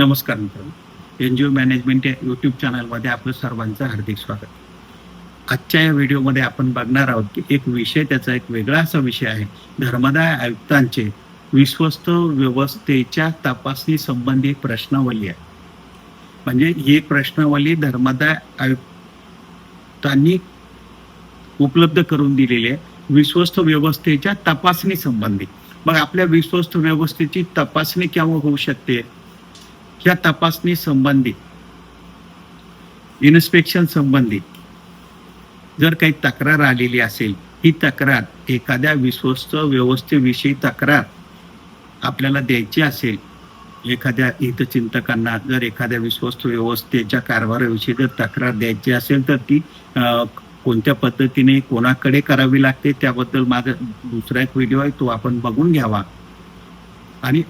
नमस्कार मित्रांनो. N G O management या यूट्यूब चॅनलमध्ये आपलं सर्वांचं हार्दिक स्वागत. आजच्या या व्हिडिओमध्ये आपण बघणार आहोत की एक विषय त्याचा एक वेगळा असा विषय आहे. धर्मदाय आयुक्तांचे विश्वस्त व्यवस्थेच्या तपासणी संबंधी प्रश्नावली आहे. म्हणजे ही प्रश्नावली धर्मदाय आयुक्तांनी उपलब्ध करून दिलेली आहे. विश्वस्त व्यवस्थेच्या तपासणी संबंधी. मग आपल्या विश्वस्त व्यवस्थेची तपासणी केव्हा होऊ शकते? ह्या तपासणी संबंधित इन्स्पेक्शन संबंधित जर काही तक्रार आलेली असेल ही तक्रार एखाद्या विश्वस्त व्यवस्थेविषयी तक्रार आपल्याला द्यायची असेल एखाद्या हितचिंतकांना जर एखाद्या विश्वस्त व्यवस्थेच्या कारभाराविषयी जर तक्रार द्यायची असेल तर ती कोणत्या पद्धतीने कोणाकडे करावी लागते त्याबद्दल माझा दुसरा एक व्हिडिओ आहे तो आपण बघून घ्यावा. आणि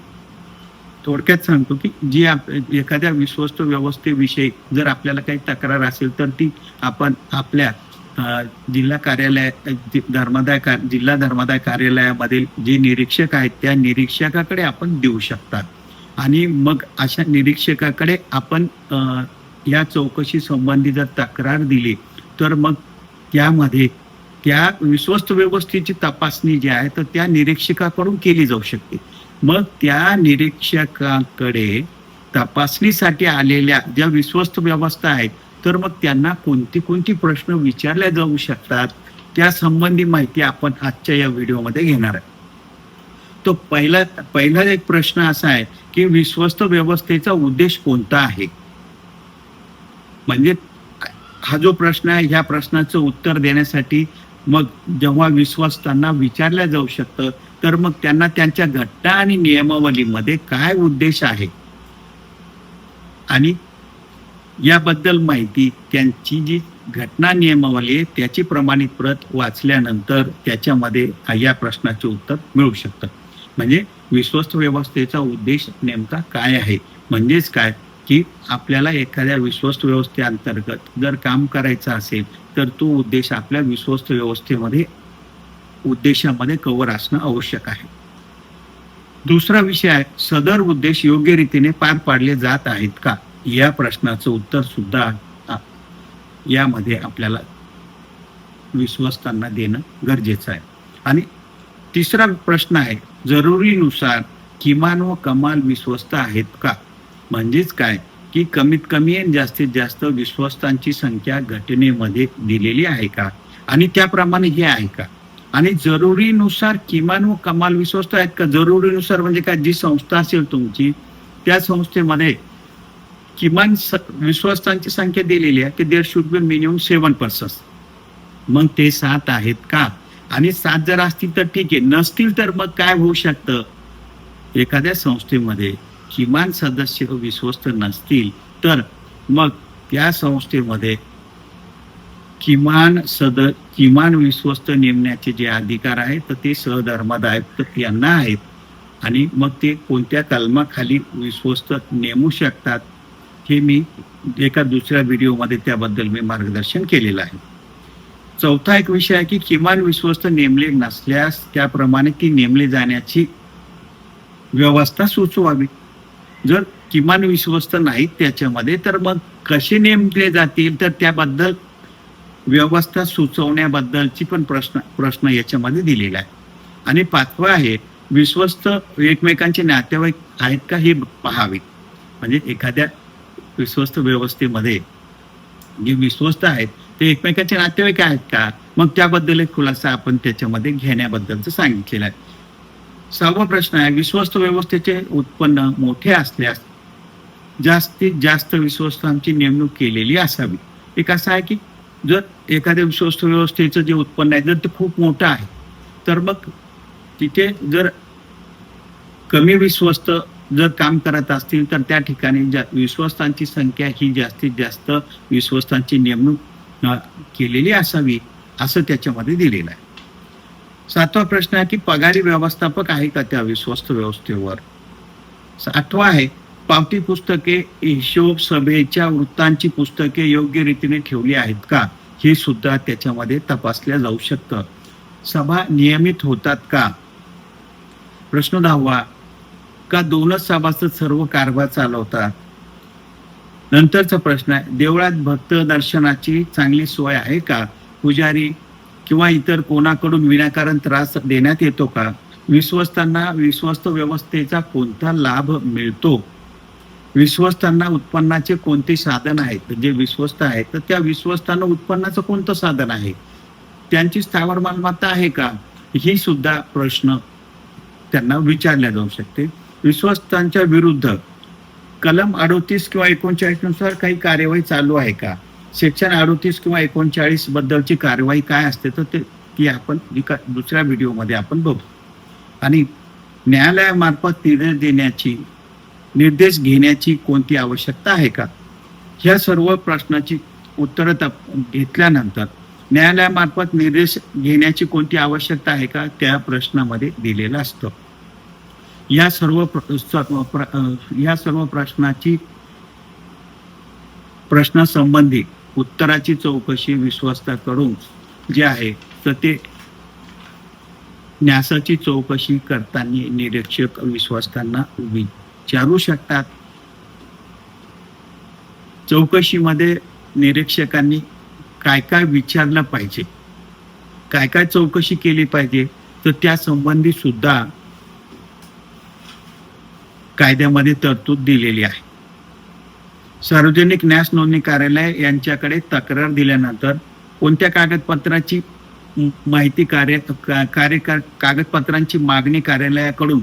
थोडक्यात सांगतो की जी आप- एखाद्या विश्वस्त व्यवस्थेविषयी जर आपल्याला काही तक्रार असेल तर ती आपण आपल्या जिल्हा कार्यालय धर्मादाय का जिल्हा धर्मादाय कार्यालयामधील जे निरीक्षक आहेत त्या निरीक्षकाकडे आपण देऊ शकतात. आणि मग अशा निरीक्षकाकडे आपण या चौकशी संबंधी जर तक्रार दिली तर मग त्यामध्ये त्या विश्वस्त व्यवस्थेची तपासणी जी आहे तर त्या निरीक्षकाकडून केली जाऊ शकते. मग त्या निरीक्षकाकडे तपासणीसाठी आलेल्या ज्या विश्वस्त व्यवस्था आहेत तर मग त्यांना कोणती कोणती प्रश्न विचारल्या जाऊ शकतात त्या संबंधी माहिती आपण आजच्या या व्हिडिओमध्ये घेणार आहे तो पहिला पहिला एक प्रश्न असा आहे की विश्वस्त व्यवस्थेचा उद्देश कोणता आहे? म्हणजे हा जो प्रश्न आहे ह्या प्रश्नाचं उत्तर देण्यासाठी मग जेव्हा विश्वासतांना विचारल्या जाऊ शकतं तर मग त्यांना त्यांच्या घटना आणि नियमावलीमध्ये काय उद्देश आहे? आणि याबद्दल माहिती त्यांची जी घटना नियमावली आहे त्याची प्रमाणित प्रत वाचल्यानंतर त्याच्यामध्ये या प्रश्नाचे उत्तर मिळू शकतं. म्हणजे विश्वस्त व्यवस्थेचा उद्देश नेमका काय आहे? म्हणजेच काय? की आपल्याला एखाद्या विश्वस्त व्यवस्थेअंतर्गत जर काम करायचं असेल तर तो उद्देश आपल्या विश्वस्त व्यवस्थेमध्ये उद्देशामध्ये कव्हर असणं आवश्यक आहे. दुसरा विषय आहे सदर उद्देश योग्य रीतीने पार पाडले जात आहेत का? या प्रश्नाचं उत्तर सुद्धा यामध्ये आपल्याला विश्वस्तांना देणं गरजेचं आहे. आणि तिसरा प्रश्न आहे जरुरीनुसार किमान व कमाल विश्वस्त आहेत का? म्हणजेच काय? की कमीत कमी आणि जास्तीत जास्त विश्वस्तांची संख्या घटनेमध्ये दिलेली आहे का? आणि त्याप्रमाणे हे आहे का? आणि जरुरीनुसार किमान व कमाल विश्वस्त आहेत का? जरुरीनुसार म्हणजे काय? जी संस्था असेल तुमची त्या संस्थेमध्ये किमान विश्वस्तांची संख्या दिलेली आहे की there should be minimum seven persons मग ते सात आहेत का? आणि सात जर असतील तर ठीक आहे. नसतील तर मग काय होऊ शकतं? एखाद्या संस्थेमध्ये किमान सदस्य विश्वस्त नसतील तर मग त्या संस्थेमध्ये किमान सद किमान विश्वस्त नेमण्याचे जे अधिकार आहेत तर ते सहधर्मादायक यांना आहेत. आणि मग ते कोणत्या कलमाखाली विश्वस्त नेमू शकतात हे मी एका दुसऱ्या व्हिडिओमध्ये त्याबद्दल मी मार्गदर्शन केलेलं आहे. चौथा एक विषय आहे की किमान विश्वस्त नेमले नसल्यास त्याप्रमाणे ती नेमले जाण्याची व्यवस्था सुचवावी. जर किमान विश्वस्त नाहीत त्याच्यामध्ये तर मग कसे नेमले जातील तर त्याबद्दल व्यवस्था सुचवण्याबद्दलची पण प्रश्न प्रश्न याच्यामध्ये दिलेला आहे. आणि पाचवा आहे विश्वस्त एकमेकांचे नातेवाईक आहेत का हे पहावे. म्हणजे एखाद्या विश्वस्त व्यवस्थेमध्ये जे विश्वस्त आहेत ते एकमेकांचे नातेवाईक आहेत का? मग त्याबद्दल एक खुलासा आपण त्याच्यामध्ये घेण्याबद्दलचं सांगितलेलं आहे. सहावा प्रश्न आहे विश्वस्त व्यवस्थेचे उत्पन्न मोठे असल्यास जास्तीत जास्त विश्वस्तांची नेमणूक केलेली असावी. एक असं आहे की जर एखाद्या विश्वस्त व्यवस्थेचं जे उत्पन्न आहे जर ते खूप मोठं आहे तर मग तिथे जर कमी विश्वस्त जर काम करत असतील तर त्या ठिकाणी जा विश्वस्तांची संख्या ही जास्तीत जास्त विश्वस्तांची नेमणूक केलेली असावी असं त्याच्यामध्ये दिलेलं आहे. सातवा प्रश्न आहे की पगारी व्यवस्थापक आहे का त्या विश्वस्त व्यवस्थेवर? आठवा आहे पावती पुस्तके हिशोब सभेच्या वृत्तांची पुस्तके योग्य रीतीने ठेवली आहेत का? हे सुद्धा त्याच्यामध्ये तपासल्या जाऊ शकतं. सभा नियमित होतात का? प्रश्न दहावा. का दोनच सभासद सर्व कारभार चालवतात नंतरचा प्रश्न आहे. देवळात भक्त दर्शनाची चांगली सोय आहे का? पुजारी किंवा इतर कोणाकडून विनाकारण त्रास देण्यात येतो का? विश्वस्तांना विश्वस्त व्यवस्थेचा कोणता लाभ मिळतो? विश्वस्तांना उत्पन्नाचे कोणते साधन आहेत? जे विश्वस्त आहेत तर त्या विश्वस्तांना उत्पन्नाचं कोणतं साधन आहे? त्यांची स्थावर मालमत्ता आहे का? ही सुद्धा प्रश्न त्यांना विचारल्या जाऊ शकते. विश्वस्तांच्या विरुद्ध कलम अडोतीस किंवा एकोणचाळीसनुसार काही कार्यवाही चालू आहे का? सेक्शन अडोतीस किंवा एकोणचाळीस बद्दलची कार्यवाही काय असते तर ते ती आपण एका दुसऱ्या व्हिडिओमध्ये आपण बघू. आणि न्यायालयामार्फत निर्णय देण्याची निर्देश घेण्याची कोणती आवश्यकता आहे का? या सर्व प्रश्नाची उत्तरं तप घेतल्यानंतर न्यायालयामार्फत निर्देश घेण्याची कोणती आवश्यकता आहे का? त्या प्रश्नामध्ये दिलेलं असतं. या सर्व प्र- या सर्व प्रश्नाची प्रश्नासंबंधी उत्तराची चौकशी विश्वस्ताकडून जे आहे तर ते न्यासाची चौकशी करताना निरीक्षक विश्वस्तांना विचारू शकतात. चौकशीमध्ये निरीक्षकांनी काय काय विचारलं पाहिजे? काय काय चौकशी केली पाहिजे? तर त्या संबंधी सुद्धा कायद्यामध्ये तरतूद दिलेली आहे. सार्वजनिक न्यास नोंदणी कार्यालय यांच्याकडे तक्रार दिल्यानंतर कोणत्या कागदपत्राची माहिती कार्य कार्य कागदपत्रांची मागणी कार्यालयाकडून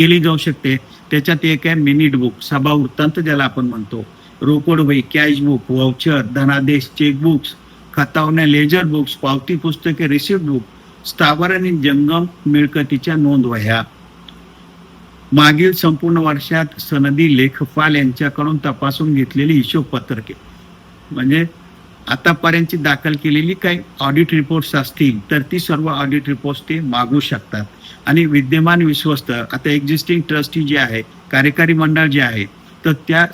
केली जाऊ शकते. त्याच्यात एक आहे मिनिट बुक सभा वृत्तांत ज्याला आपण म्हणतो. रोकड वही कॅश बुक वाउचर धनादेश चेकबुक्स खतावण्या लेजर बुक्स पावती पुस्तके रिसिप्ट बुक स्थावर आणि जंगम मिळकतीच्या नोंद वह्या. मागील संपूर्ण वर्षात सनदी लेखपाल यांच्याकडून तपासून घेतलेली हिशोब पत्रके म्हणजे आतापर्यंतची दाखल केलेली काही ऑडिट रिपोर्ट्स असतील तर ती सर्व ऑडिट रिपोर्ट्स ते मागू शकतात. आणि विद्यमान विश्वस्त आता एक्झिस्टिंग ट्रस्टी जे आहे कार्यकारी मंडळ जे आहे तर त्या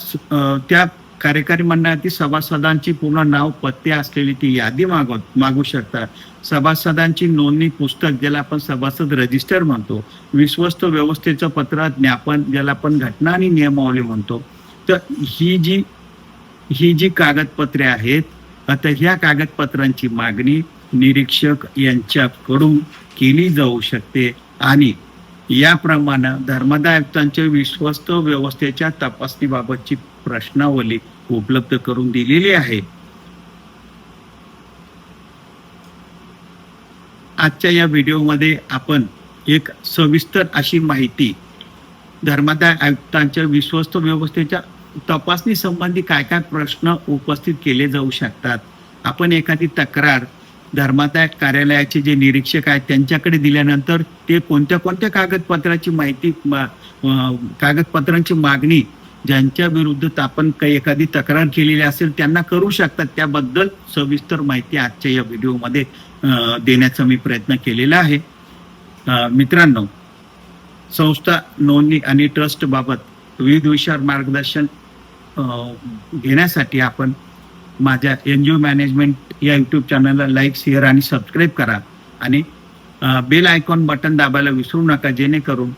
त्या कार्यकारी मंडळातील सभासदांची पूर्ण नाव पत्ते असलेली ती यादी मागव मागू शकतात. सभासदांची नोंदणी पुस्तक ज्याला आपण सभासद रजिस्टर म्हणतो विश्वस्त व्यवस्थेचं पत्र ज्ञापन ज्याला आपण घटना आणि नियमावली म्हणतो तर ही जी ही जी कागदपत्रे आहेत आता ह्या कागदपत्रांची मागणी निरीक्षक यांच्याकडून केली जाऊ शकते. आणि याप्रमाणे धर्मदायुक्तांच्या विश्वस्त व्यवस्थेच्या तपासणीबाबतची प्रश्नावली उपलब्ध करून दिलेली आहे. आजच्या या व्हिडिओमध्ये आपण एक सविस्तर अशी माहिती धर्मादाय आयुक्तांच्या विश्वस्त व्यवस्थेच्या तपासणी संबंधी काय काय प्रश्न उपस्थित केले जाऊ शकतात आपण एखादी तक्रार धर्मादाय कार्यालयाचे जे निरीक्षक आहेत त्यांच्याकडे दिल्यानंतर ते कोणत्या कोणत्या कागदपत्राची माहिती मा कागदपत्रांची मागणी ज्यांच्या विरुद्ध आपण काही एखादी तक्रार केलेली असेल त्यांना करू शकतात. त्याबद्दल सविस्तर माहिती आजच्या या व्हिडिओमध्ये देण्याचा मी प्रयत्न केलेला आहे. मित्रांनो संस्था नोंदणी आणि ट्रस्ट बाबत विविध विषयावर मार्गदर्शन घेण्यासाठी आपण माझ्या एन जी ओ मॅनेजमेंट या यूट्यूब चॅनलला लाईक शेअर आणि सबस्क्राईब करा. आणि बेल आयकॉन बटन दाबायला विसरू नका जेणेकरून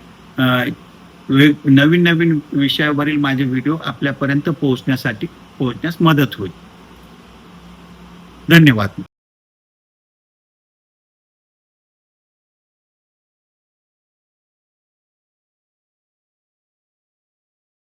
नवीन नवीन विषयावरील माझे व्हिडिओ आपल्यापर्यंत पोहोचण्यासाठी पोहोचण्यास मदत होईल. धन्यवाद.